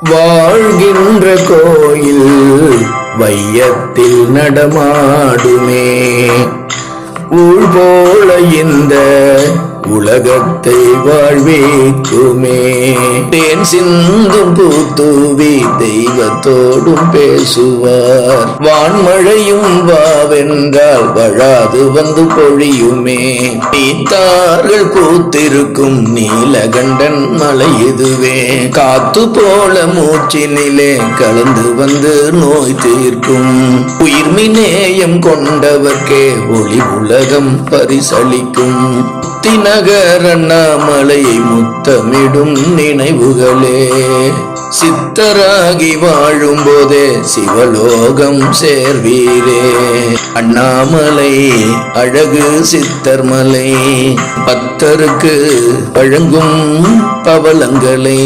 வாழ்கின்ற கோயில் வையத்தில் நடமாடுமே. ஊழ் போல இந்த உலகத்தை வாழ்விக்குமே தேன் சிந்தும் பூத்தூவி தெய்வத்தோடும் பேசுவார். வான்மழையும் வா வாவென்றால் வழாது வந்து பொழியுமே. நீத்தார்கள் பூத்திருக்கும் நீலகண்டன் மலை இதுவே. காத்து போல மூச்சினிலே கலந்து வந்து நோய் தீர்க்கும். உயிர்மினேயம் கொண்டவர்க்கே ஒளி உலகம் பரிசளிக்கும். தினகர் அண்ணாமலையை முத்தமிடும் நினைவுகளே. பக்தராகி வாழும் போதே சிவலோகம் சேர்வீரே. அண்ணாமலை அழகு சித்தர்மலை பக்தருக்கு வழங்கும் பவலங்களை